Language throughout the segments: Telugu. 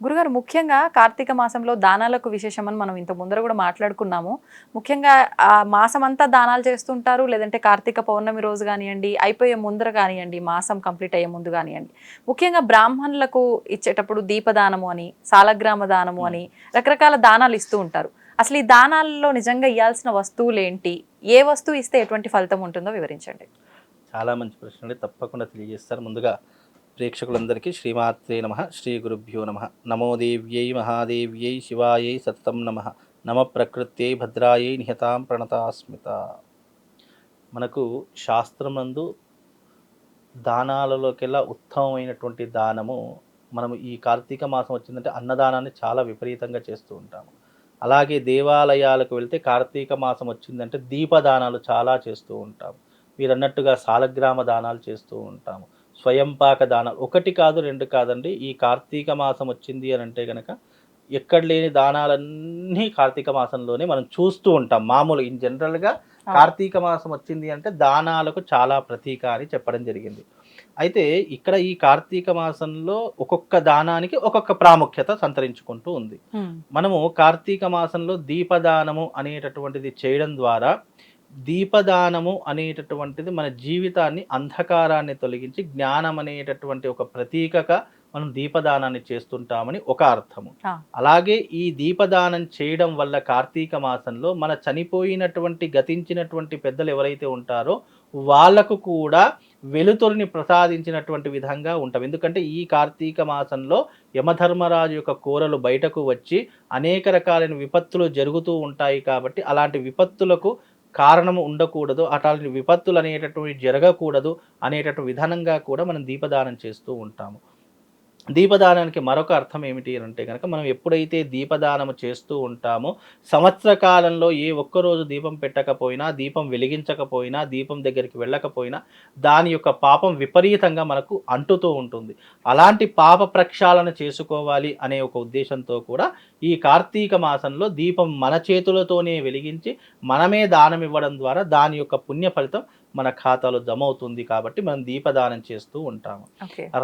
గురుగారు ముఖ్యంగా కార్తీక మాసంలో దానాలకు విశేషమని మనం ఇంత ముందర కూడా మాట్లాడుకున్నాము. ముఖ్యంగా ఆ మాసం అంతా దానాలు చేస్తుంటారు లేదంటే కార్తీక పౌర్ణమి రోజు కానివ్వండి అయిపోయే ముందర కానివ్వండి మాసం కంప్లీట్ అయ్యే ముందు కానివ్వండి. ముఖ్యంగా బ్రాహ్మణులకు ఇచ్చేటప్పుడు దీపదానము అని సాలగ్రామ దానము అని రకరకాల దానాలు ఇస్తూ ఉంటారు. అసలు ఈ దానాలలో నిజంగా ఇవ్వాల్సిన వస్తువులు ఏంటి? ఏ వస్తువు ఇస్తే ఎటువంటి ఫలితం ఉంటుందో వివరించండి. చాలా మంచి ప్రశ్న అండి. తప్పకుండా తెలియజేస్తారు. ముందుగా ప్రేక్షకులందరికీ శ్రీమాత్రే నమ శ్రీ గురుభ్యో నమ. నమోదేవ్యై మహాదేవ్యై శివాయై సతతం నమ. నమ ప్రకృత్యై భద్రాయై నిహతాం ప్రణతాస్మిత. మనకు శాస్త్రమందు దానాలలోకెల్లా ఉత్తమమైనటువంటి దానము మనము ఈ కార్తీక మాసం వచ్చిందంటే అన్నదానాన్ని చాలా విపరీతంగా చేస్తూ ఉంటాము. అలాగే దేవాలయాలకు వెళ్తే కార్తీక మాసం వచ్చిందంటే దీపదానాలు చాలా చేస్తూ ఉంటాము. మీరు అన్నట్టుగా సాలగ్రామ దానాలు చేస్తూ ఉంటాము. స్వయంపాక దానాలు ఒకటి కాదు రెండు కాదండి. ఈ కార్తీక మాసం వచ్చింది అని అంటే కనుక ఎక్కడ లేని దానాలన్నీ కార్తీక మాసంలోనే మనం చూస్తూ ఉంటాం. మామూలు ఇన్ జనరల్గా కార్తీక మాసం వచ్చింది అంటే దానాలకు చాలా ప్రతీక అని చెప్పడం జరిగింది. అయితే ఇక్కడ ఈ కార్తీక మాసంలో ఒక్కొక్క దానానికి ఒక్కొక్క ప్రాముఖ్యత సంతరించుకుంటూ ఉంది. మనము కార్తీక మాసంలో దీపదానము అనేటటువంటిది చేయడం ద్వారా దీపదానము అనేటటువంటిది మన జీవితాన్ని అంధకారాన్ని తొలగించి జ్ఞానం అనేటటువంటి ఒక ప్రతీకగా మనం దీపదానాన్ని చేస్తుంటామని ఒక అర్థము. అలాగే ఈ దీపదానం చేయడం వల్ల కార్తీక మాసంలో మన చనిపోయినటువంటి గతించినటువంటి పెద్దలు ఎవరైతే ఉంటారో వాళ్ళకు కూడా వెలుతురిని ప్రసాదించినటువంటి విధంగా ఉంటాం ఎందుకంటే ఈ కార్తీక మాసంలో యమధర్మరాజు యొక్క కూరలు బయటకు వచ్చి అనేక రకాలైన విపత్తులు జరుగుతూ ఉంటాయి కాబట్టి అలాంటి విపత్తులకు కారణము ఉండకూడదు అట్లాంటి విపత్తులు అనేటటువంటి జరగకూడదు అనేటటువంటి విధానంగా కూడా మనం దీపదానం చేస్తూ ఉంటాము. దీపదానానికి మరొక అర్థం ఏమిటి అని అంటే కనుక మనం ఎప్పుడైతే దీపదానము చేస్తూ ఉంటామో సంవత్సర కాలంలో ఏ ఒక్కరోజు దీపం పెట్టకపోయినా దీపం వెలిగించకపోయినా దీపం దగ్గరికి వెళ్ళకపోయినా దాని యొక్క పాపం విపరీతంగా మనకు అంటుతూ ఉంటుంది. అలాంటి పాప ప్రక్షాళన చేసుకోవాలి అనే ఒక ఉద్దేశంతో కూడా ఈ కార్తీక మాసంలో దీపం మన చేతులతోనే వెలిగించి మనమే దానం ఇవ్వడం ద్వారా దాని యొక్క పుణ్య ఫలితం మన ఖాతాలో జమ అవుతుంది కాబట్టి మనం దీపదానం చేస్తూ ఉంటాము.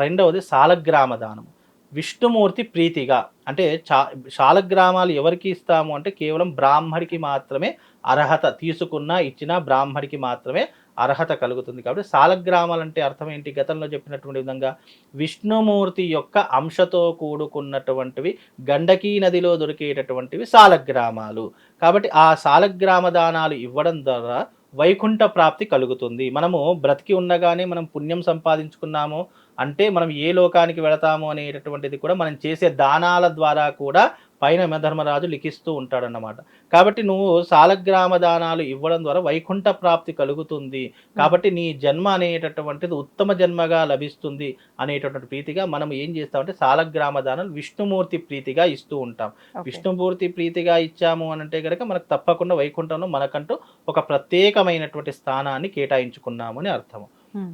రెండవది సాలగ్రామ దానం విష్ణుమూర్తి ప్రీతిగా అంటే చా శాలగ్రామాలు ఎవరికి ఇస్తాము అంటే కేవలం బ్రాహ్మడికి మాత్రమే అర్హత తీసుకున్నా ఇచ్చినా బ్రాహ్మడికి మాత్రమే అర్హత కలుగుతుంది కాబట్టి సాలగ్రామాలు అంటే అర్థం ఏంటి? గతంలో చెప్పినటువంటి విధంగా విష్ణుమూర్తి యొక్క అంశతో కూడుకున్నటువంటివి గండకీ నదిలో దొరికేటటువంటివి సాలగ్రామాలు. కాబట్టి ఆ సాలగ్రామ దానాలు ఇవ్వడం ద్వారా వైకుంఠ ప్రాప్తి కలుగుతుంది. మనము బ్రతికి ఉండగానే మనం పుణ్యం సంపాదించుకున్నాము అంటే మనం ఏ లోకానికి వెళతాము అనేటటువంటిది కూడా మనం చేసే దానాల ద్వారా కూడా పైన యమధర్మరాజు లిఖిస్తూ ఉంటాడన్నమాట కాబట్టి నువ్వు సాలగ్రామ దానాలు ఇవ్వడం ద్వారా వైకుంఠ ప్రాప్తి కలుగుతుంది కాబట్టి నీ జన్మ అనేటటువంటిది ఉత్తమ జన్మగా లభిస్తుంది అనేటటువంటి ప్రీతిగా మనం ఏం చేస్తామంటే సాలగ్రామ దానాలు విష్ణుమూర్తి ప్రీతిగా ఇస్తూ ఉంటాం. విష్ణుమూర్తి ప్రీతిగా ఇచ్చాము అని అంటే కనుక మనకు తప్పకుండా వైకుంఠంలో మనకంటూ ఒక ప్రత్యేకమైనటువంటి స్థానాన్ని కేటాయించుకున్నాము అని అర్థము Hmm.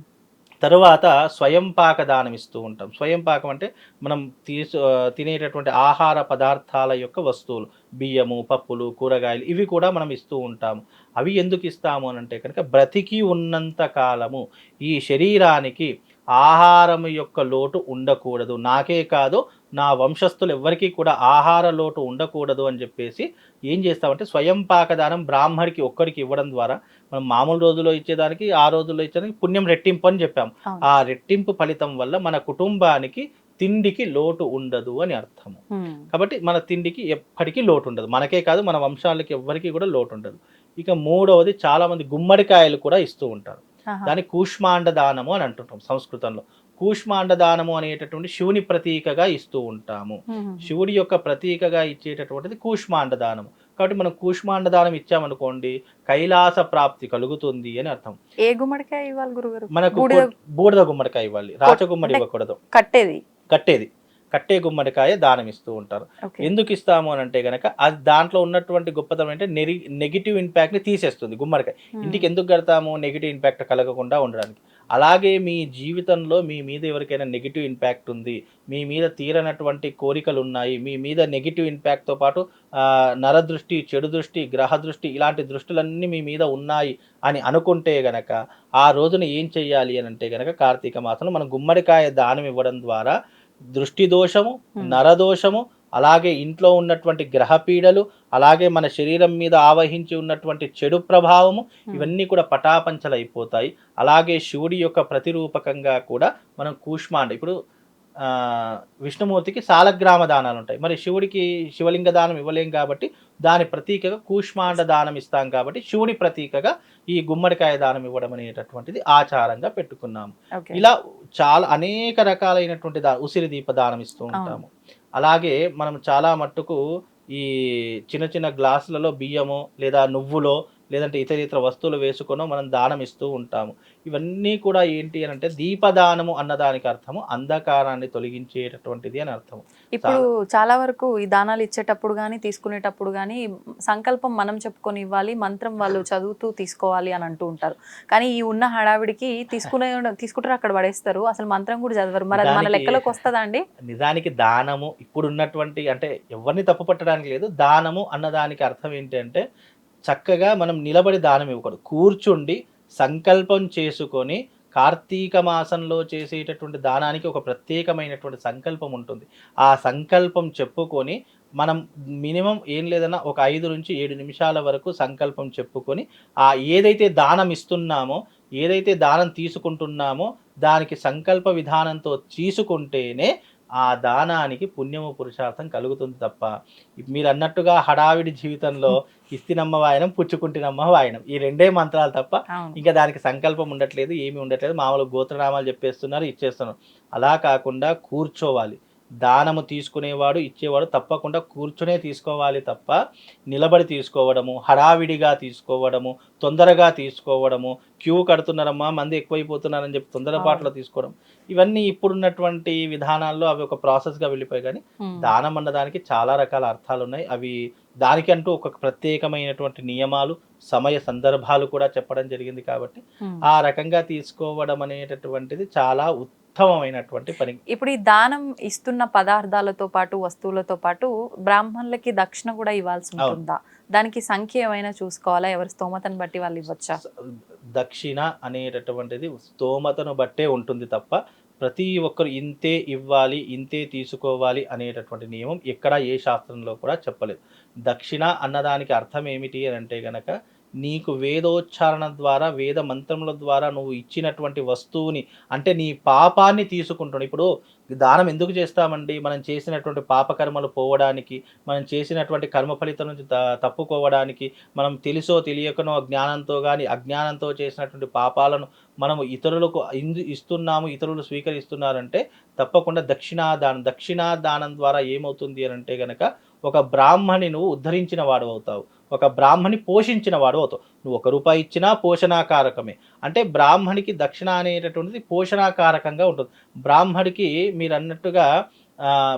తరువాత స్వయం పాక దానం ఇస్తూ ఉంటాం. స్వయం పాకం అంటే మనం తీసు తినేటటువంటి ఆహార పదార్థాల యొక్క వస్తువులు బియ్యము పప్పులు కూరగాయలు ఇవి కూడా మనం ఇస్తూ ఉంటాము. అవి ఎందుకు ఇస్తాము అని అంటే కనుక బ్రతికి ఉన్నంత కాలము ఈ శరీరానికి ఆహారం యొక్క లోటు ఉండకూడదు నాకే కాదు నా వంశస్థులు ఎవ్వరికీ కూడా ఆహార లోటు ఉండకూడదు అని చెప్పేసి ఏం చేస్తామంటే స్వయం పాకదానం బ్రాహ్మడికి ఒక్కరికి ఇవ్వడం ద్వారా మనం మామూలు రోజుల్లో ఇచ్చేదానికి ఆ రోజుల్లో ఇచ్చేదానికి పుణ్యం రెట్టింపు అని చెప్పాం అవును. ఆ రెట్టింపు ఫలితం వల్ల మన కుటుంబానికి తిండికి లోటు ఉండదు అని అర్థము. కాబట్టి మన తిండికి ఎప్పటికీ లోటు ఉండదు మనకే కాదు మన వంశాలకి ఎవ్వరికీ కూడా లోటు ఉండదు ఇక మూడవది చాలా మంది గుమ్మడికాయలు కూడా ఇస్తూ ఉంటారు. దాన్ని కూష్మాండ దానము అని అంటుంటాం సంస్కృతంలో. కూష్మాండ దానము అనేటటువంటి శివుని ప్రతీకగా ఇస్తూ ఉంటాము. శివుడి యొక్క ప్రతీకగా ఇచ్చేటటువంటిది కూష్మాండ దానము కాబట్టి మనం కూష్మాండ దానం ఇచ్చామనుకోండి కైలాస ప్రాప్తి కలుగుతుంది అని అర్థం. ఏ గుమ్మడికాయ ఇవ్వాలి గురుగారు? మనకు బూడిద గుమ్మడికాయ ఇవ్వాలి రాచగుమ్మడి అంటే- ఇవ్వకూడదు. కట్టేది. కట్టేది. కట్టే గుమ్మడికాయ దానం ఇస్తూ ఉంటారు. ఎందుకు ఇస్తాము అని అంటే గనక అది దాంట్లో ఉన్నటువంటి గొప్పతనం అంటే నెగిటివ్ ఇంపాక్ట్ని తీసేస్తుంది గుమ్మడికాయ. ఇంటికి ఎందుకు కడతాము నెగిటివ్ ఇంపాక్ట్ కలగకుండా ఉండడానికి? అలాగే మీ జీవితంలో మీ మీద ఎవరికైనా నెగిటివ్ ఇంపాక్ట్ ఉంది మీ మీద తీరనటువంటి కోరికలు ఉన్నాయి మీ మీద నెగిటివ్ ఇంపాక్ట్తో పాటు నరదృష్టి చెడు దృష్టి గ్రహ దృష్టి ఇలాంటి దృష్టిలన్నీ మీ మీద ఉన్నాయి అని అనుకుంటే గనక ఆ రోజున ఏం చెయ్యాలి అని అంటే గనక కార్తీక మాసంలో మనం గుమ్మడికాయ దానం ఇవ్వడం ద్వారా దృష్టి దోషము. నరదోషము అలాగే ఇంట్లో ఉన్నటువంటి గ్రహ పీడలు అలాగే మన శరీరం మీద ఆవహించి ఉన్నటువంటి చెడు ప్రభావము ఇవన్నీ కూడా పటాపంచలైపోతాయి అలాగే శివుడి యొక్క ప్రతిరూపకంగా కూడా మనం కూష్మాండ ఇప్పుడు విష్ణుమూర్తికి సాలగ్రామ దానాలు ఉంటాయి. మరి శివుడికి శివలింగ దానం ఇవ్వలేం కాబట్టి దాని ప్రతీకగా కూష్మాండ దానం ఇస్తాం కాబట్టి శివుడి ప్రతీకగా ఈ గుమ్మడికాయ దానం ఇవ్వడం అనేటటువంటిది ఆచారంగా పెట్టుకున్నాము. ఇలా చాలా అనేక రకాలైనటువంటి దా ఉసిరి దీప దానం ఇస్తూ ఉంటాము. అలాగే మనం చాలా మట్టుకు ఈ చిన్న చిన్న గ్లాసులలో బియ్యము లేదా నువ్వులో లేదంటే ఇతర ఇతర వస్తువులు వేసుకొనో మనం దానం ఇస్తూ ఉంటాము. ఇవన్నీ కూడా ఏంటి అని అంటే దీపదానము అన్నదానికి అర్థము అంధకారాన్ని తొలగించేటటువంటిది అని అర్థము. ఇప్పుడు చాలా వరకు ఈ దానాలు ఇచ్చేటప్పుడు కానీ తీసుకునేటప్పుడు కానీ సంకల్పం మనం చెప్పుకొని ఇవ్వాలి మంత్రం వాళ్ళు చదువుతూ తీసుకోవాలి అని అంటూ ఉంటారు. కానీ ఈ ఉన్న హడావిడికి తీసుకునే తీసుకుంటారు అక్కడ పడేస్తారు. అసలు మంత్రం కూడా చదవరు. మరి మన లెక్కలోకి వస్తుందా అండి? నిజానికి దానము ఇప్పుడు ఉన్నటువంటి అంటే ఎవరిని తప్పు పట్టడానికి లేదు దానము అన్నదానికి అర్థం ఏంటంటే చక్కగా మనం నిలబడి దానం ఇవ్వకూడదు. కూర్చుండి సంకల్పం చేసుకొని కార్తీక మాసంలో చేసేటటువంటి దానానికి ఒక ప్రత్యేకమైనటువంటి సంకల్పం ఉంటుంది. ఆ సంకల్పం చెప్పుకొని మనం మినిమం ఏం లేదన్నా ఒక ఐదు నుంచి ఏడు నిమిషాల వరకు సంకల్పం చెప్పుకొని ఆ ఏదైతే దానం ఇస్తున్నామో ఏదైతే దానం తీసుకుంటున్నామో దానికి సంకల్ప విధానంతో తీసుకుంటేనే ఆ దానానికి పుణ్యము పురుషార్థం కలుగుతుంది తప్ప. మీరు అన్నట్టుగా హడావిడి జీవితంలో ఇస్తినమ్మ వాయనం పుచ్చుకుంటినమ్మ వాయనం. ఈ రెండే మంత్రాలు తప్ప ఇంకా దానికి సంకల్పం ఉండట్లేదు ఏమీ ఉండట్లేదు. మామూలు గోత్రనామాలు చెప్పేస్తున్నారు ఇచ్చేస్తున్నారు. అలా కాకుండా కూర్చోవాలి. దానము తీసుకునేవాడు ఇచ్చేవాడు తప్పకుండా కూర్చునే తీసుకోవాలి తప్ప నిలబడి తీసుకోవడము హడావిడిగా తీసుకోవడము తొందరగా తీసుకోవడము క్యూ కడుతున్నారమ్మా మంది ఎక్కువైపోతున్నారని చెప్పి తొందరపాట్లో తీసుకోవడం ఇవన్నీ ఇప్పుడున్నటువంటి విధానాల్లో అవి ఒక ప్రాసెస్గా వెళ్ళిపోయి కానీ. దానం అన్నదానికి చాలా రకాల అర్థాలు ఉన్నాయి అవి దానికంటూ ఒక ప్రత్యేకమైనటువంటి నియమాలు సమయ సందర్భాలు కూడా చెప్పడం జరిగింది కాబట్టి. ఆ రకంగా తీసుకోవడం అనేటటువంటిది చాలా ఉత్తమమైనటువంటి పని. ఇప్పుడు ఈ దానం ఇస్తున్న పదార్థాలతో పాటు వస్తువులతో పాటు బ్రాహ్మణులకి దక్షిణ కూడా ఇవ్వాల్సి ఉంటుందా? దానికి సంఖ్య ఏమైనా చూసుకోవాలా? ఎవరి స్తోమతను బట్టి వాళ్ళు ఇవ్వచ్చా? దక్షిణ అనేటటువంటిది స్తోమతను బట్టే ఉంటుంది తప్ప ప్రతి ఒక్కరు ఇంతే ఇవ్వాలి ఇంతే తీసుకోవాలి అనేటటువంటి నియమం ఎక్కడ ఏ శాస్త్రంలో కూడా చెప్పలేదు. దక్షిణ అన్నదానికి అర్థం ఏమిటి అని అంటే గనక నీకు వేదోచ్చారణ ద్వారా వేద మంత్రముల ద్వారా నువ్వు ఇచ్చినటువంటి వస్తువుని అంటే నీ పాపాన్ని తీసుకుంటున్నావు. ఇప్పుడు దానం ఎందుకు చేస్తామండి? మనం చేసినటువంటి పాపకర్మలు పోవడానికి మనం చేసినటువంటి కర్మ ఫలితం నుంచి త- తప్పుకోవడానికి మనం తెలుసో తెలియకనో జ్ఞానంతో కానీ అజ్ఞానంతో చేసినటువంటి పాపాలను మనము ఇతరులకు ఇందు ఇస్తున్నాము ఇతరులు స్వీకరిస్తున్నారంటే తప్పకుండా దక్షిణాదానం దక్షిణాదానం ద్వారా ఏమవుతుంది అని అంటే కనుక ఒక బ్రాహ్మణి నువ్వు ఉద్ధరించిన వాడు అవుతావు. ఒక బ్రాహ్మణి పోషించిన వాడు అవుతావు. నువ్వు ఒక రూపాయి ఇచ్చినా పోషణాకారకమే. అంటే బ్రాహ్మణికి దక్షిణ అనేటటువంటిది పోషణాకారకంగా ఉంటుంది. బ్రాహ్మడికి మీరు అన్నట్టుగా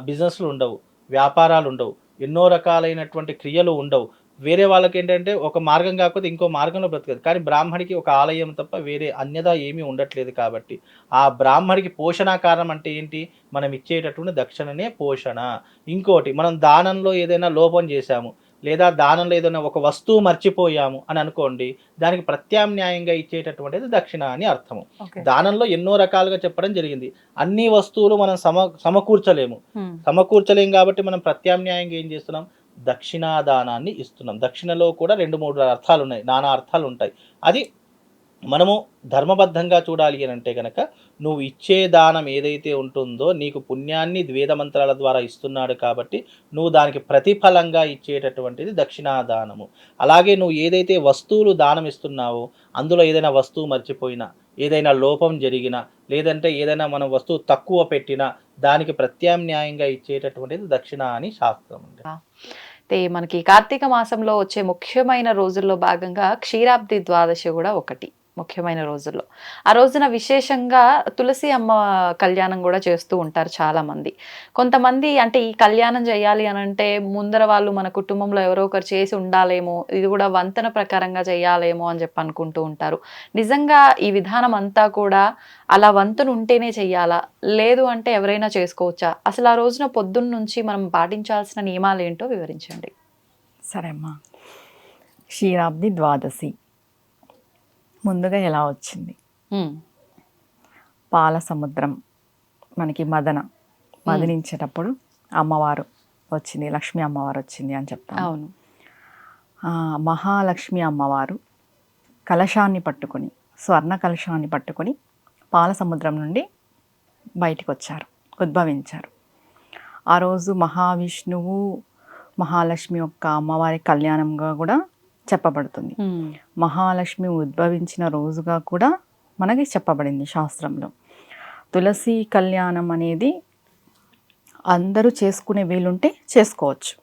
బిజినెస్లు ఉండవు. వ్యాపారాలు ఉండవు. ఎన్నో రకాలైనటువంటి క్రియలు ఉండవు. వేరే వాళ్ళకి ఏంటంటే ఒక మార్గం కాకపోతే ఇంకో మార్గంలో బ్రతకదు. కానీ బ్రాహ్మడికి ఒక ఆలయం తప్ప వేరే అన్యదా ఏమీ ఉండట్లేదు కాబట్టి ఆ బ్రాహ్మడికి పోషణాకారం అంటే ఏంటి? మనం ఇచ్చేటటువంటి దక్షిణనే పోషణ. ఇంకోటి మనం దానంలో ఏదైనా లోపం చేశాము లేదా దానంలో ఏదైనా ఒక వస్తువు మర్చిపోయాము అని అనుకోండి దానికి ప్రత్యామ్నాయంగా ఇచ్చేటటువంటిది దక్షిణ అని అర్థము. దానంలో ఎన్నో రకాలుగా చెప్పడం జరిగింది. అన్ని వస్తువులు మనం సమ సమకూర్చలేము. ఉమ్. సమకూర్చలేం కాబట్టి మనం ప్రత్యామ్నాయంగా ఏం చేస్తున్నాం? దక్షిణాదానాన్ని ఇస్తున్నాం. దక్షిణలో కూడా రెండు మూడు అర్థాలు ఉన్నాయి. నానా అర్థాలు ఉంటాయి. అది మనము ధర్మబద్ధంగా చూడాలి అని అంటే కనుక నువ్వు ఇచ్చే దానం ఏదైతే ఉంటుందో నీకు పుణ్యాన్ని ద్వేద మంత్రాల ద్వారా ఇస్తున్నాడు కాబట్టి నువ్వు దానికి ప్రతిఫలంగా ఇచ్చేటటువంటిది దక్షిణాదానము. అలాగే నువ్వు ఏదైతే వస్తువులు దానం ఇస్తున్నావో అందులో ఏదైనా వస్తువు మర్చిపోయినా ఏదైనా లోపం జరిగినా లేదంటే ఏదైనా మనం వస్తువు తక్కువ పెట్టినా దానికి ప్రత్యామ్నాయంగా ఇచ్చేటటువంటిది దక్షిణ అని శాస్త్రం అండి. అయితే మనకి కార్తీక మాసంలో వచ్చే ముఖ్యమైన రోజుల్లో భాగంగా క్షీరాబ్ది ద్వాదశి కూడా ఒకటి. ముఖ్యమైన రోజుల్లో. ఆ రోజున విశేషంగా తులసి అమ్మ కళ్యాణం కూడా చేస్తూ ఉంటారు చాలామంది. కొంతమంది అంటే ఈ కళ్యాణం చేయాలి అని అంటే ముందర వాళ్ళు మన కుటుంబంలో ఎవరో ఒకరు చేసి ఉండాలేమో ఇది కూడా వంతెన ప్రకారంగా చేయాలేమో అని చెప్పి అనుకుంటూ ఉంటారు. నిజంగా ఈ విధానం అంతా కూడా అలా వంతెన ఉంటేనే చెయ్యాలా? లేదు అంటే ఎవరైనా చేసుకోవచ్చా? అసలు ఆ రోజున పొద్దున్న నుంచి మనం పాటించాల్సిన నియమాలు ఏంటో వివరించండి. సరే అమ్మా. క్షీరాబ్ది ద్వాదశి. ముందుగా ఎలా వచ్చింది? పాల సముద్రం మనకి మదన మదనించేటప్పుడు అమ్మవారు వచ్చింది లక్ష్మీ అమ్మవారు వచ్చింది అని చెప్తాను. అవును. మహాలక్ష్మి అమ్మవారు కలశాన్ని పట్టుకొని స్వర్ణ కలశాన్ని పట్టుకొని పాల సముద్రం నుండి బయటికి వచ్చారు ఉద్భవించారు. ఆ రోజు మహావిష్ణువు మహాలక్ష్మి యొక్క అమ్మవారి కళ్యాణంగా కూడా చెప్పబడుతుంది. మహాలక్ష్మి ఉద్భవించిన రోజుగా కూడా మనకి చెప్పబడింది శాస్త్రంలో. తులసి కళ్యాణం అనేది అందరూ చేసుకునే వీలుంటే చేసుకోవచ్చు.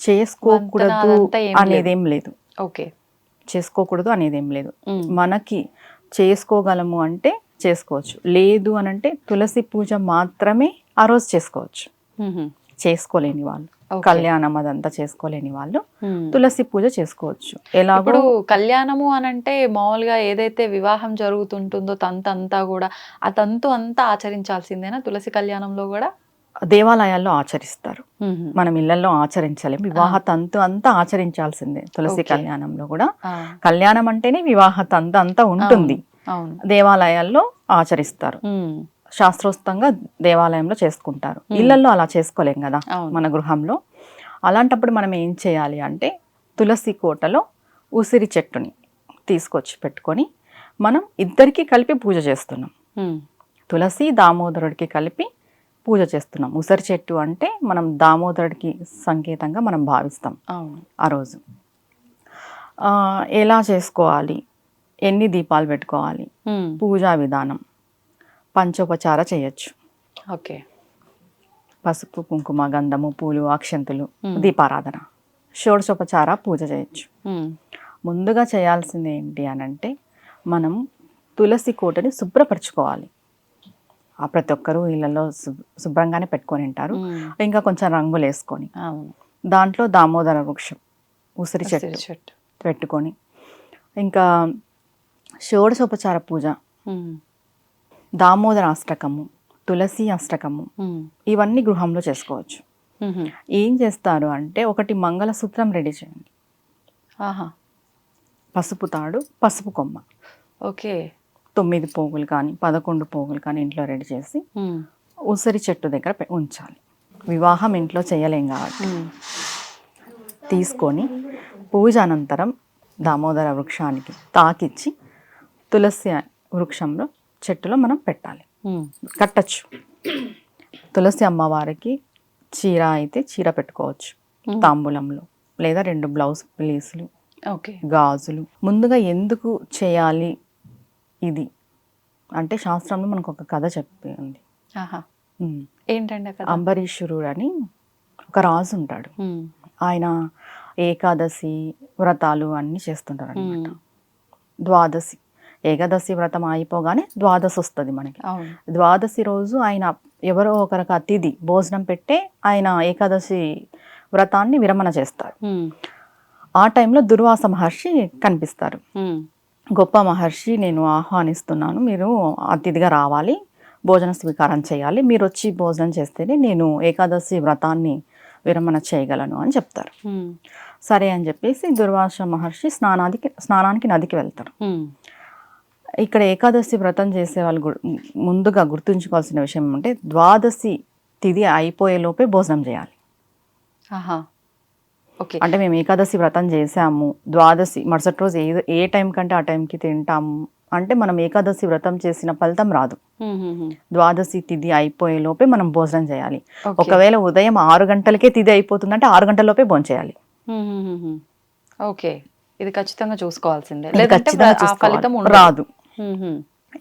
చేసుకోకూడదు అదంతా ఏం లేదు. అనేదేం లేదు. ఓకే. చేసుకోకూడదు అనేదేం లేదు. ఉమ్, మనకి చేసుకోగలము అంటే చేసుకోవచ్చు. లేదు అని అంటే తులసి పూజ మాత్రమే ఆ రోజు చేసుకోవచ్చు. చేసుకోలేని వాళ్ళు. కళ్యాణం అదంతా చేసుకోలేని వాళ్ళు. తులసి పూజ చేసుకోవచ్చు. ఎలాగో ఇప్పుడు కళ్యాణము అని అంటే మామూలుగా ఏదైతే వివాహం జరుగుతుంటుందో తంతు అంతా కూడా ఆ తంతు అంతా ఆచరించాల్సిందేనా? తులసి కళ్యాణంలో కూడా? దేవాలయాల్లో ఆచరిస్తారు. మనం ఇళ్ళలో ఆచరించలేం. వివాహ తంతు అంతా ఆచరించాల్సిందే తులసి. కళ్యాణంలో కూడా. కళ్యాణం అంటేనే వివాహ తంతు అంతా ఉంటుంది. దేవాలయాల్లో ఆచరిస్తారు. శాస్త్రోక్తంగా దేవాలయంలో చేసుకుంటారు. ఇళ్ళలో అలా చేసుకోలేం కదా మన గృహంలో. అలాంటప్పుడు మనం ఏం చేయాలి అంటే తులసి కోటలో ఉసిరి చెట్టుని తీసుకొచ్చి పెట్టుకొని మనం ఇద్దరికి కలిపి పూజ చేస్తున్నాం. తులసి దామోదరుడికి కలిపి పూజ చేస్తున్నాం. ఉసిరి చెట్టు అంటే మనం దామోదరుడికి సంకేతంగా మనం భావిస్తాం ఆ రోజు. ఎలా చేసుకోవాలి? ఎన్ని దీపాలు పెట్టుకోవాలి? పూజా విధానం. పంచోపచార చేయొచ్చు. ఓకే. పసుపు కుంకుమ గంధము పూలు అక్షంతులు. దీపారాధన షోడశోపచార పూజ చేయొచ్చు. ముందుగా చేయాల్సింది ఏంటి అని అంటే మనం తులసి కోటని శుభ్రపరచుకోవాలి. ఆ ప్రతి ఒక్కరూ ఇళ్ళలో శుభ్- శుభ్రంగానే పెట్టుకొని ఉంటారు. ఇంకా కొంచెం రంగులు వేసుకొని దాంట్లో దామోదర వృక్షం ఉసిరి చెట్టు చెట్టు. పెట్టుకొని ఇంకా షోడశోపచార పూజ దామోదర అష్టకము తులసి అష్టకము ఇవన్నీ గృహంలో చేసుకోవచ్చు. ఏం చేస్తారు అంటే ఒకటి మంగళసూత్రం రెడీ చేయండి. ఆహా. పసుపు తాడు పసుపు కొమ్మ. ఓకే. తొమ్మిది పోగులు కానీ పదకొండు పోగులు కానీ ఇంట్లో రెడీ చేసి ఉసిరి చెట్టు దగ్గర ఉంచాలి. వివాహం ఇంట్లో చేయలేం కాబట్టి. తీసుకొని పూజ అనంతరం దామోదర వృక్షానికి తాకిచ్చి తులసి వృక్షంలో చెట్టులో మనం పెట్టాలి. కట్టచ్చు. తులసి అమ్మవారికి చీర అయితే చీర పెట్టుకోవచ్చు. తాంబూలంలో లేదా రెండు బ్లౌజ్ పీసులు ఓకే. గాజులు. ముందుగా ఎందుకు చేయాలి ఇది? అంటే శాస్త్రంలో మనకు ఒక కథ చెప్పి ఉంది ఆహా. ఉమ్. ఏంటండి అంబరీషుడు అని ఒక రాజు ఉంటాడు. ఆయన ఏకాదశి వ్రతాలు అన్నీ చేస్తుంటారు అనమాట ద్వాదశి. ఏకాదశి వ్రతం అయిపోగానే ద్వాదశి వస్తుంది మనకి. ద్వాదశి రోజు ఆయన ఎవరో ఒకరికి అతిథి భోజనం పెట్టే ఆయన ఏకాదశి వ్రతాన్ని విరమణ చేస్తారు. ఆ టైంలో దుర్వాస మహర్షి కనిపిస్తారు. గొప్ప మహర్షి నేను ఆహ్వానిస్తున్నాను మీరు అతిథిగా రావాలి భోజన స్వీకారం చేయాలి మీరు వచ్చి భోజనం చేస్తేనే నేను ఏకాదశి వ్రతాన్ని విరమణ చేయగలను అని చెప్తారు. సరే అని చెప్పేసి దుర్వాస మహర్షి స్నానానికి స్నానానికి నదికి వెళ్తారు. ఇక్కడ ఏకాదశి వ్రతం చేసే వాళ్ళు ముందుగా గుర్తుంచుకోవాల్సిన విషయం అంటే ద్వాదశి తిథి అయిపోయే లోపే భోజనం చేయాలి. ఆహా. ఓకే. అంటే మేము ఏకాదశి వ్రతం చేసాము ద్వాదశి మరుసటి రోజు ఏ ఏ టైం కంటే ఆ టైంకి తింటాము అంటే మనం ఏకాదశి వ్రతం చేసిన ఫలితం రాదు. ద్వాదశి తిథి అయిపోయే లోపే మనం భోజనం చేయాలి. ఒకవేళ ఉదయం ఆరు గంటలకే తిథి అయిపోతుందంటే ఆరు గంటల లోపే భోజనం చేయాలి. ఓకే. ఇది ఖచ్చితంగా చూసుకోవాల్సిందే. ఖచ్చితంగా. రాదు.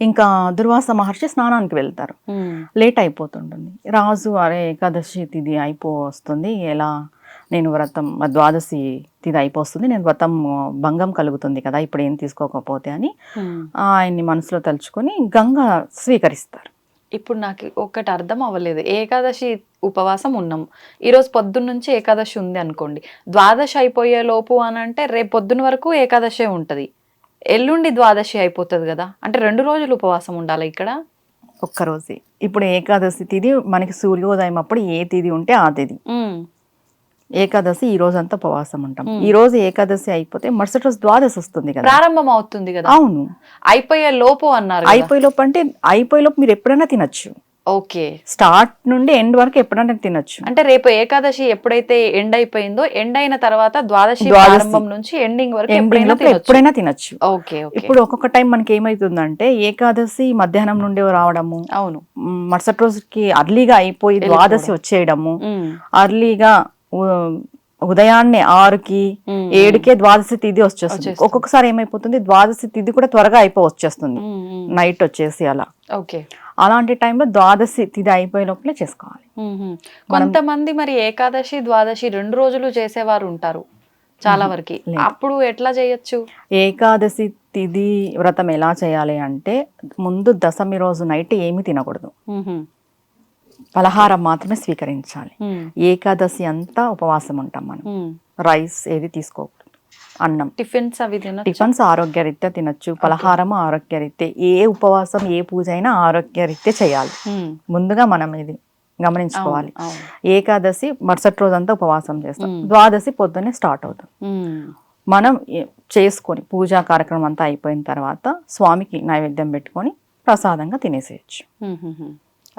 ఇంకా దుర్వాస మహర్షి స్నానానికి వెళ్తారు. లేట్ అయిపోతుంటుంది. రాజు అరే ఏకాదశి తిథి అయిపో వస్తుంది ఎలా? నేను వ్రతం ద్వాదశి తిది అయిపోతుంది నేను వ్రతం భంగం కలుగుతుంది కదా ఇప్పుడు ఏం తీసుకోకపోతే అని. ఆయన్ని మనసులో తలుచుకొని గంగ స్వీకరిస్తారు. ఇప్పుడు నాకు ఒకటి అర్థం అవ్వలేదు. ఏకాదశి ఉపవాసం ఉన్నాం. ఈరోజు పొద్దున్న నుంచి ఏకాదశి ఉంది అనుకోండి. ద్వాదశి అయిపోయే లోపు అని అంటే రేపు పొద్దున్న వరకు ఏకాదశి ఉంటది. ఎల్లుండి ద్వాదశి అయిపోతుంది కదా. అంటే రెండు రోజులు ఉపవాసం ఉండాలి ఇక్కడ? ఒక్కరోజే. ఇప్పుడు ఏకాదశి తిథి మనకి సూర్యోదయం అప్పుడు ఏ తిథి ఉంటే ఆ తిథి ఉమ్. ఏకాదశి ఈ రోజు అంతా ఉపవాసం ఉంటాం. ఈ రోజు ఏకాదశి అయిపోతే మరుసటి రోజు ద్వాదశి వస్తుంది కదా. ప్రారంభం అవుతుంది కదా. అవును. అయిపోయే లోపు అన్నారు కదా. అయిపోయేలోపు అంటే అయిపోయేలోపు మీరు ఎప్పుడైనా తినొచ్చు. ఓకే. స్టార్ట్ నుండి ఎండ్ వరకు ఎప్పుడైనా తినొచ్చు. అంటే రేపు ఏకాదశి ఎప్పుడైతే ఎండ్ అయిపోయిందో ఎండ్ అయిన తర్వాత ద్వాదశి. ప్రారంభం నుంచి ఎండింగ్ వరకు ఎండింగ్ ఎప్పుడైనా తినొచ్చు. ఎప్పుడైనా తినొచ్చు. ఓకే ఇప్పుడు ఒక్కొక్క టైం మనకి ఏమైతుందంటే ఏకాదశి మధ్యాహ్నం నుండి రావడము అవును. మరుసటి రోజుకి అర్లీగా అయిపోయి ద్వాదశి వచ్చేయడము. అర్లీగా ఉదయాన్నే ఆరుకి. ఏడుకే ద్వాదశి తిథి వచ్చేస్తుంది. ఒక్కొక్కసారి ఏమైపోతుంది? ద్వాదశి తిథి కూడా త్వరగా అయిపో వచ్చేస్తుంది. నైట్ వచ్చేసి అలా. ఓకే. అలాంటి టైంలో ద్వాదశి తిథి అయిపోయే లోపలే చేసుకోవాలి. కొంతమంది మరి ఏకాదశి ద్వాదశి రెండు రోజులు చేసేవారు ఉంటారు చాలా వరకు. అప్పుడు ఎట్లా చేయొచ్చు? ఏకాదశి తిథి వ్రతం ఎలా చేయాలి అంటే ముందు దశమి రోజు నైట్ ఏమీ తినకూడదు. పలహారం మాత్రమే స్వీకరించాలి. ఏకాదశి అంతా ఉపవాసం ఉంటాం మనం. రైస్ ఏది తీసుకోకూడదు. అన్నం. టిఫిన్స్ అవి టిఫిన్స్ ఆరోగ్యరీత్యా తినొచ్చు. పలహారం ఆరోగ్యరీత్యా. ఏ ఉపవాసం ఏ పూజ అయినా ఆరోగ్యరీత్యా చేయాలి. ముందుగా మనం ఇది గమనించుకోవాలి. ఏకాదశి మరుసటి రోజంతా ఉపవాసం చేస్తాం. ద్వాదశి పొద్దున్నే స్టార్ట్ అవుతుంది మనం చేసుకొని పూజా కార్యక్రమం అంతా అయిపోయిన తర్వాత స్వామికి నైవేద్యం పెట్టుకొని ప్రసాదంగా తినేసేయచ్చు.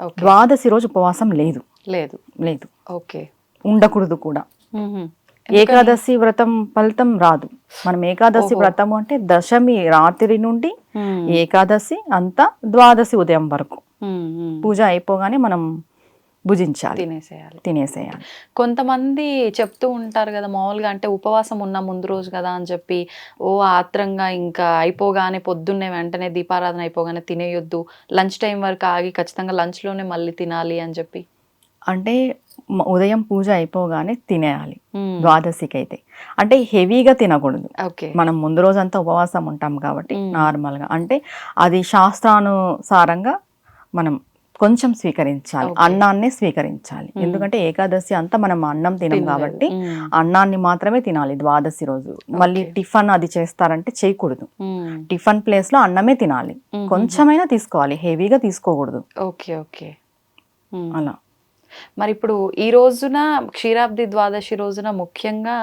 ద్వాదశి రోజు ఉపవాసం లేదు. లేదు. లేదు. ఓకే. ఉండకూడదు కూడా. ఏకాదశి వ్రతం ఫలితం రాదు. మనం ఏకాదశి ఓహో. వ్రతము అంటే దశమి రాత్రి నుండి. ఏకాదశి అంతా ద్వాదశి ఉదయం వరకు. పూజ అయిపోగానే మనం భుజించాలి. తినేసేయాలి. తినేసేయాలి. కొంతమంది చెప్తూ ఉంటారు కదా మామూలుగా అంటే ఉపవాసం ఉన్న ముందు రోజు కదా అని చెప్పి ఓ ఆత్రంగా ఇంకా అయిపోగానే పొద్దున్నే వెంటనే దీపారాధన అయిపోగానే తినేయొద్దు. లంచ్ టైం వరకు ఆగి ఖచ్చితంగా లంచ్లోనే మళ్ళీ తినాలి అని చెప్పి. అంటే ఉదయం పూజ అయిపోగానే తినేయాలి. ద్వాదశికి అయితే అంటే హెవీగా తినకూడదు. ఓకే. మనం ముందు రోజంతా ఉపవాసం ఉంటాం కాబట్టి. నార్మల్గా. అంటే అది శాస్త్రానుసారంగా మనం కొంచెం స్వీకరించాలి. అన్నాన్ని స్వీకరించాలి. ఎందుకంటే ఏకాదశి అంతా మనం అన్నం తినం. కాబట్టి. అన్నాన్ని మాత్రమే తినాలి ద్వాదశి రోజు మళ్ళీ. టిఫన్ అది చేస్తారంటే చేయకూడదు. టిఫన్ ప్లేస్లో అన్నమే తినాలి. కొంచెమైనా తీసుకోవాలి హెవీగా తీసుకోకూడదు ఓకే ఓకే. అలా మరి ఇప్పుడు ఈ రోజున క్షీరాబ్ది ద్వాదశి రోజున ముఖ్యంగా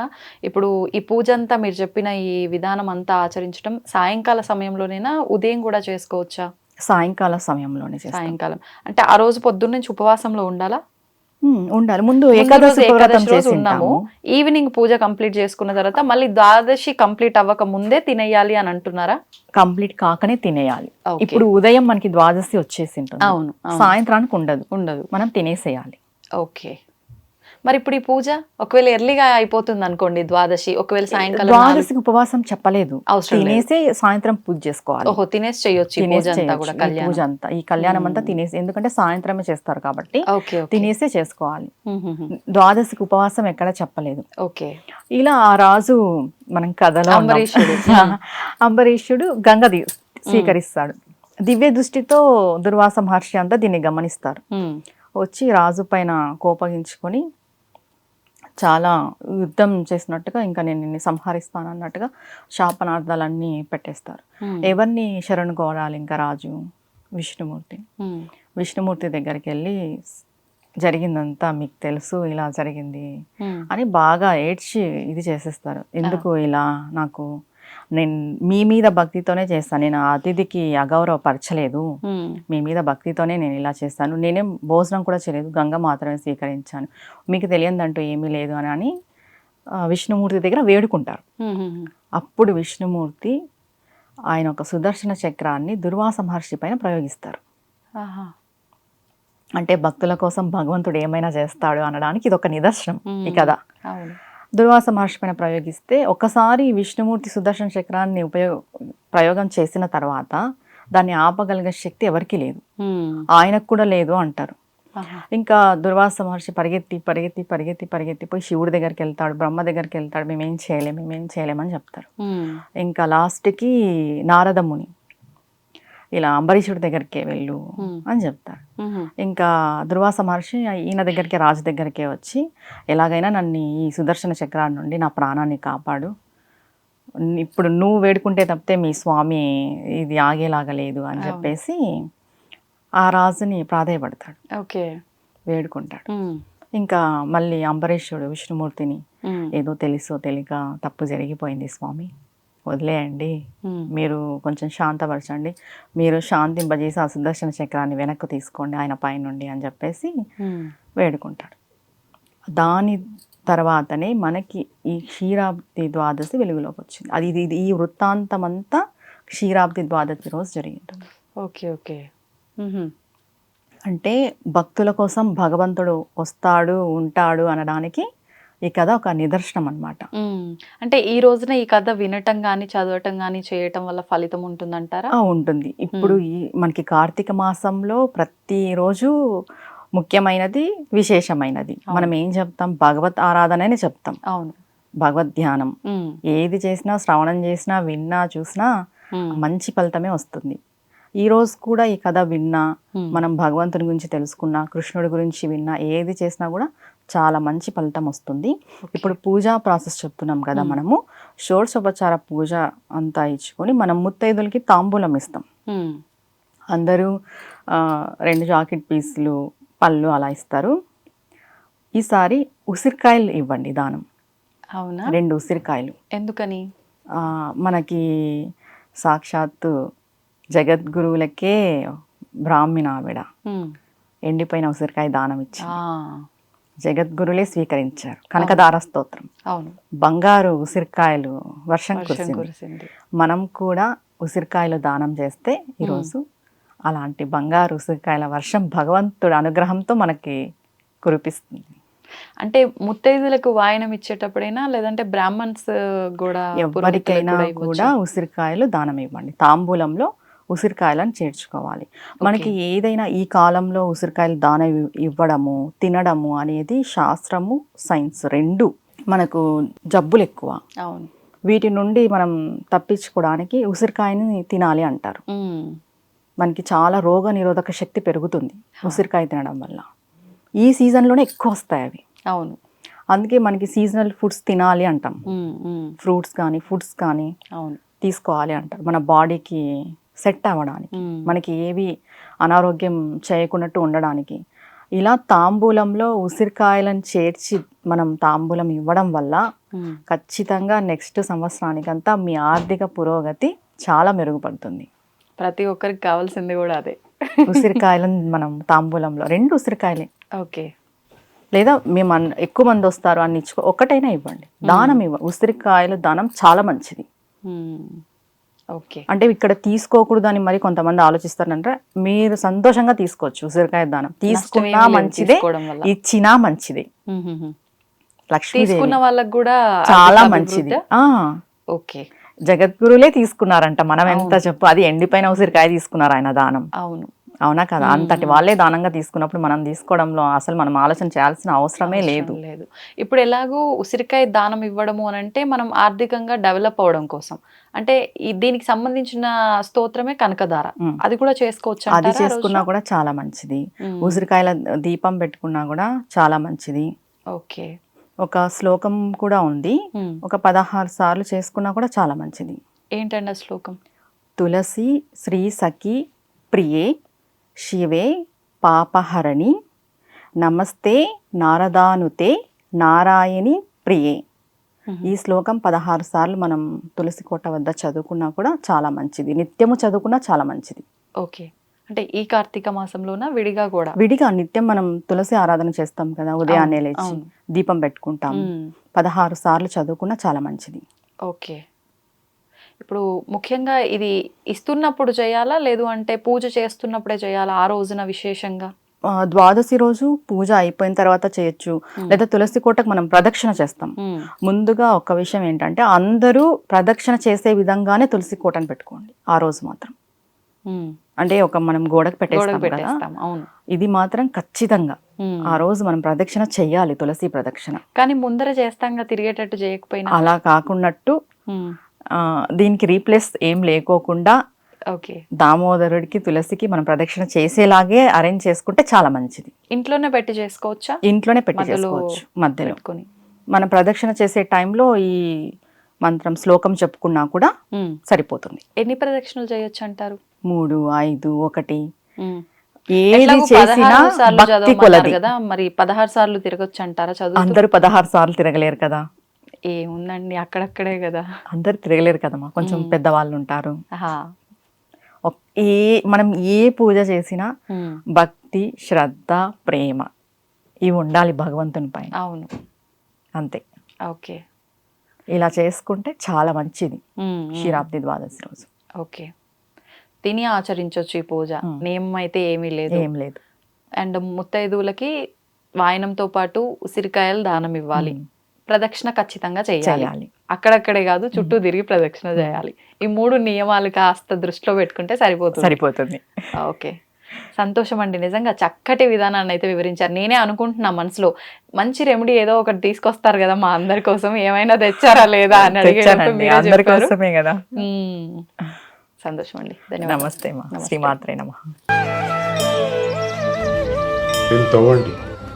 ఇప్పుడు ఈ పూజ అంతా మీరు చెప్పిన ఈ విధానం అంతా ఆచరించడం సాయంకాల సమయంలోనేనా ఉదయం కూడా చేసుకోవచ్చా సాయంకాల సమయంలోనే చేస్తాం. సాయంకాలం. అంటే ఆ రోజు పొద్దున్న నుంచి ఉపవాసంలో ఉండాలా? ఉండాలి. ముందు ఏకాదశి ఉన్నాము. ఈవినింగ్ పూజ కంప్లీట్ చేసుకున్న తర్వాత మళ్ళీ ద్వాదశి కంప్లీట్ అవ్వక ముందే తినేయాలి అని అంటున్నారా? కంప్లీట్ కాకనే తినేయాలి. ఇప్పుడు ఉదయం మనకి ద్వాదశి వచ్చేసి ఉంటుంది. అవును. సాయంత్రానికి ఉండదు. ఉండదు. మనం తినేసేయాలి. ఓకే. మరి ఇప్పుడు ఈ పూజ ఒకవేళ ఎర్లీగా అయిపోతుంది అనుకోండి ద్వాదశి ఒకవేళ సాయంకాలం ద్వాదశికి ఉపవాసం చెప్పలేదు. తినేసి సాయంత్రం పూజ చేసుకోవాలి ఓహో తినేసి చేయొచ్చు పూజ అంతా. కూడా పూజ అంతా ఈ కళ్యాణం అంతా. తినేసి ఎందుకంటే సాయంత్రమే చేస్తారు కాబట్టి తినేసే చేసుకోవాలి. ద్వాదశికి ఉపవాసం ఎక్కడ చెప్పలేదు ఓకే ఇలా ఆ రాజు మనం కథలో. అంబరీషుడు. అంబరీషుడు గంగ స్వీకరిస్తాడు దివ్య దృష్టితో దుర్వాస మహర్షి అంతా దీన్ని గమనిస్తారు. వచ్చి రాజు పైన కోపగించుకొని చాలా యుద్ధం చేసినట్టుగా ఇంకా నేను నిన్ను సంహరిస్తాను అన్నట్టుగా శాపనార్థాలన్నీ పెట్టేస్తారు మ్మ్. ఎవరిని శరణు కోరాలి ఇంకా రాజు విష్ణుమూర్తి మ్మ్. విష్ణుమూర్తి దగ్గరికి వెళ్ళి జరిగిందంతా మీకు తెలుసు ఇలా జరిగింది మ్మ్. అని బాగా ఏడ్చి ఇది చేసేస్తారు ఎందుకు ఇలా నాకు నేను మీ మీద భక్తితోనే చేస్తాను. నేను అతిథికి అగౌరవపరచలేదు. మీ మీద భక్తితోనే నేను ఇలా చేస్తాను. నేనేం భోజనం కూడా చేయలేదు. గంగ మాత్రమే స్వీకరించాను. మీకు తెలియదంటూ ఏమీ లేదు అని అని విష్ణుమూర్తి దగ్గర వేడుకుంటారు. అప్పుడు విష్ణుమూర్తి ఆయన ఒక సుదర్శన చక్రాన్ని దుర్వాస మహర్షి పైన ప్రయోగిస్తారు. అంటే భక్తుల కోసం భగవంతుడు ఏమైనా చేస్తాడు అనడానికి ఇది ఒక నిదర్శనం ఈ. కథ. అవును. దుర్వాస మహర్షి పైన ప్రయోగిస్తే ఒకసారి విష్ణుమూర్తి సుదర్శన చక్రాన్ని ఉపయోగ ప్రయోగం చేసిన తర్వాత దాన్ని ఆపగలిగే శక్తి ఎవరికీ లేదు. ఆయనకు కూడా లేదు అంటారు. ఇంకా దుర్వాస మహర్షి పరిగెత్తి పరిగెత్తి పరిగెత్తి పరిగెత్తి పోయి శివుడి దగ్గరికి వెళ్తాడు బ్రహ్మ దగ్గరికి వెళ్తాడు మేమేం చేయలేం మేమేం చేయలేమని చెప్తారు. ఇంకా లాస్ట్కి నారద ముని ఇలా అంబరీషుడి దగ్గరికే వెళ్ళు. అని చెప్తారు ఉహు. ఇంకా దుర్వాస మహర్షి ఈయన దగ్గరికి రాజు దగ్గరికే వచ్చి ఎలాగైనా నన్ను ఈ సుదర్శన చక్రాల నుండి నా ప్రాణాన్ని కాపాడు ఇప్పుడు నువ్వు వేడుకుంటే తప్పితే మీ స్వామి ఇది ఆగేలాగా లేదు అని. చెప్పేసి ఆ రాజుని ప్రాధేయపడతాడు ఓకే వేడుకుంటాడు. ఇంకా మళ్ళీ అంబరీషుడు విష్ణుమూర్తిని. ఏదో తెలుసో తెలియక తప్పు జరిగిపోయింది స్వామి వదిలేయండి. మీరు కొంచెం శాంతపరచండి మీరు శాంతింపజేసి ఆ సుదర్శన చక్రాన్ని వెనక్కు తీసుకోండి ఆయన పైనుండి అని చెప్పేసి. వేడుకుంటాడు దాని తర్వాతనే మనకి ఈ క్షీరాబ్ది ద్వాదశి వెలుగులోకి వచ్చింది అది ఇది ఇది- ఈ వృత్తాంతం అంతా క్షీరాబ్ది ద్వాదశి రోజు జరిగి ఉంటుంది ఓకే ఓకే. అంటే భక్తుల కోసం భగవంతుడు వస్తాడు ఉంటాడు అనడానికి ఈ కథ ఒక నిదర్శనం అన్నమాట ఉమ్. అంటే ఈ రోజున ఈ కథ వినటం కానీ చదవటం కానీ చేయటం వల్ల ఫలితం ఉంటుందంటారా ఉంటుంది ఇప్పుడు ఈ మనకి కార్తీక మాసంలో ప్రతిరోజు ముఖ్యమైనది విశేషమైనది. మనం ఏం చెప్తాం భగవత్ ఆరాధననే చెప్తాం అవును భగవద్ ధ్యానం. ఏది చేసినా శ్రవణం చేసినా విన్నా చూసినా. మంచి ఫలితమే వస్తుంది ఈ రోజు కూడా ఈ కథ విన్నా. మనం భగవంతుని గురించి తెలుసుకున్నా కృష్ణుడి గురించి విన్నా ఏది చేసినా కూడా చాలా మంచి ఫలితం వస్తుంది. ఇప్పుడు పూజా ప్రాసెస్ చెప్తున్నాం కదా. మనము. షోడశోపచార పూజ అంతా ఇచ్చుకొని మనం ముత్తైదులకి తాంబూలం ఇస్తాం. అందరూ రెండు జాకెట్ పీసులు పళ్ళు అలా ఇస్తారు. ఈసారి ఉసిరికాయలు ఇవ్వండి దానం. అవునా? రెండు ఉసిరికాయలు. ఎందుకని? ఆ, మనకి సాక్షాత్తు జగద్గురువులకే బ్రాహ్మణ ఆవిడ. ఎండిపోయిన ఉసిరికాయ దానం ఇచ్చి జగద్గురులే స్వీకరించారు. కనకదార స్తోత్రం అవును. బంగారు ఉసిరికాయలు వర్షం కురిసింది. మనం కూడా ఉసిరికాయలు దానం చేస్తే ఈరోజు అలాంటి బంగారు ఉసిరికాయల వర్షం భగవంతుడి అనుగ్రహంతో మనకి కురిపిస్తుంది. అంటే ముత్తైదులకు వాయనం ఇచ్చేటప్పుడైనా లేదంటే బ్రాహ్మణ్స్ కూడా ఎవరికైనా? కూడా ఉసిరికాయలు దానం ఇవ్వండి. తాంబూలంలో ఉసిరికాయలను చేర్చుకోవాలి. మనకి ఏదైనా ఈ కాలంలో ఉసిరికాయలు దానం ఇవ్- ఇవ్వడము తినడము అనేది శాస్త్రము సైన్స్ రెండు మనకు జబ్బులు ఎక్కువ. అవును. వీటి నుండి మనం తప్పించుకోవడానికి ఉసిరికాయని తినాలి అంటారు. మనకి చాలా రోగ నిరోధక శక్తి పెరుగుతుంది ఉసిరికాయ తినడం వల్ల. ఈ సీజన్లోనే ఎక్కువ వస్తాయి అవి. అవును. అందుకే మనకి సీజనల్ ఫుడ్స్ తినాలి అంటాం. ఫ్రూట్స్ కానీ ఫుడ్స్ కానీ అవును. తీసుకోవాలి అంటారు. మన బాడీకి సెట్ అవ్వడానికి. మనకి ఏవి అనారోగ్యం చేయకున్నట్టు ఉండడానికి. ఇలా తాంబూలంలో ఉసిరికాయలను చేర్చి మనం తాంబూలం ఇవ్వడం వల్ల. ఖచ్చితంగా నెక్స్ట్ సంవత్సరానికంతా మీ ఆర్థిక పురోగతి చాలా మెరుగుపడుతుంది. ప్రతి ఒక్కరికి కావాల్సింది కూడా అదే. ఉసిరికాయలను మనం తాంబూలంలో రెండు ఉసిరికాయలే. ఓకే. లేదా మేము అన్- ఎక్కువ మంది వస్తారు అని ఇచ్చుకో ఒకటైనా ఇవ్వండి. దానం ఇవ్వ ఉసిరికాయలు దానం చాలా మంచిది. అంటే ఇక్కడ తీసుకోకూడదు అని మరి కొంతమంది ఆలోచిస్తారంటే మీరు సంతోషంగా తీసుకోవచ్చు ఉసిరికాయ దానం. తీసుకున్నా మంచిదే. ఇచ్చినా మంచిదే. లక్ష్మీదేవి. తీసుకున్న వాళ్ళకి కూడా చాలా మంచిది. ఓకే. జగద్గురులే తీసుకున్నారంట. మనం ఎంత చెప్పు అది ఎండిపోయిన ఉసిరికాయ తీసుకున్నారు ఆయన దానం. అవును. అవునా కదా? అంతటి వాళ్ళే దానంగా తీసుకున్నప్పుడు మనం తీసుకోవడంలో అసలు మనం ఆలోచన చేయాల్సిన అవసరమే లేదు. లేదు. ఇప్పుడు ఎలాగో ఉసిరికాయ దానం ఇవ్వడము అని అంటే మనం ఆర్థికంగా డెవలప్ అవడం కోసం. అంటే దీనికి సంబంధించిన స్తోత్రమే కనకదార. అది కూడా చేసుకోవచ్చు అది చేసుకున్నా? కూడా చాలా మంచిది. ఉసిరికాయల దీపం పెట్టుకున్నా కూడా చాలా మంచిది. ఓకే. ఒక శ్లోకం కూడా ఉంది. ఒక పదహారు సార్లు చేసుకున్నా కూడా చాలా మంచిది. ఏంటండి ఆ శ్లోకం? తులసి శ్రీ సఖి ప్రియే శివే పాపహరణి. నమస్తే నారదానుతే నారాయణి ప్రియే. ఈ శ్లోకం పదహారు సార్లు మనం తులసి కోట వద్ద చదువుకున్నా కూడా చాలా మంచిది. నిత్యము చదువుకున్నా చాలా మంచిది. ఓకే. అంటే ఈ కార్తీక మాసంలోన విడిగా కూడా? విడిగా నిత్యం మనం తులసి ఆరాధన చేస్తాం కదా ఉదయాన్నే లేచి. దీపం పెట్టుకుంటాం. పదహారు సార్లు చదువుకున్నా చాలా మంచిది. ఓకే. ఇప్పుడు ముఖ్యంగా ఇది ఇస్తున్నప్పుడు చేయాలా? లేదు అంటే పూజ చేస్తున్నప్పుడే చేయాలా ఆ రోజున విశేషంగా? ద్వాదశి రోజు పూజ అయిపోయిన తర్వాత చేయొచ్చు. లేదా తులసి కోటకు మనం ప్రదక్షిణ చేస్తాం. ముందుగా ఒక విషయం ఏంటంటే అందరూ ప్రదక్షిణ చేసే విధంగానే తులసి కోటను పెట్టుకోండి ఆ రోజు మాత్రం. అంటే ఒక మనం గోడకు పెట్టేస్తాం కదా? అవును. ఇది మాత్రం ఖచ్చితంగా. ఆ రోజు మనం ప్రదక్షిణ చెయ్యాలి తులసి ప్రదక్షిణ. కానీ ముందర చేస్తాంగా తిరిగేటట్టు చేయకపోయినా. అలా కాకున్నట్టు దీనికి రీప్లేస్ ఏం లేకోకుండా ఓకే. దామోదరుడికి తులసికి మనం ప్రదక్షిణ చేసేలాగే అరేంజ్ చేసుకుంటే చాలా మంచిది. ఇంట్లోనే పెట్టి చేసుకోవచ్చా? ఇంట్లోనే పెట్టి చేసుకోవచ్చు మధ్యలో. మనం ప్రదక్షిణ చేసే టైంలో ఈ మంత్రం శ్లోకం చెప్పుకున్నా కూడా. సరిపోతుంది. ఎన్ని ప్రదక్షిణలు చేయొచ్చు అంటారు? మూడు ఐదు ఒకటి. ఏది చేసినా భక్తి కొలది. కదా మరి పదహారు సార్లు తిరగొచ్చు అంటారా చదువు అందరూ పదహారు సార్లు తిరగలేరు కదా. ఏముందండి అక్కడక్కడే కదా. అందరు తిరగలేరు కదమ్మా. కొంచెం. పెద్దవాళ్ళు ఉంటారు. ఏ మనం ఏ పూజ చేసినా. భక్తి శ్రద్ధ ప్రేమ ఇవి ఉండాలి భగవంతుని పైన. అవును. అంతే. ఓకే. ఇలా చేసుకుంటే చాలా మంచిది. క్షీరాబ్ది ద్వాదశి రోజు. ఓకే. తిని ఆచరించవచ్చు ఈ పూజ. నియమం అయితే ఏమీ లేదు. ఏం లేదు. అండ్ ముత్తైదువులకి వాయనంతో పాటు ఉసిరికాయలు దానం ఇవ్వాలి. ప్రదక్షిణ ఖచ్చితంగా చేయాలి. అక్కడక్కడే కాదు చుట్టూ తిరిగి ప్రదక్షిణ చేయాలి. ఈ మూడు నియమాలు కాస్త దృష్టిలో పెట్టుకుంటే సరిపోతుంది. సరిపోతుంది. ఓకే. సంతోషం అండి నిజంగా చక్కటి విధానాన్ని అయితే వివరించారు. నేనే అనుకుంటున్నా మనసులో మంచి రెమెడీ ఏదో ఒకటి తీసుకొస్తారు కదా మా అందరి కోసం ఏమైనా తెచ్చారా లేదా అని. కోసమే కదా. సంతోషం అండి నమస్తే. శ్రీమాత్రే నమ.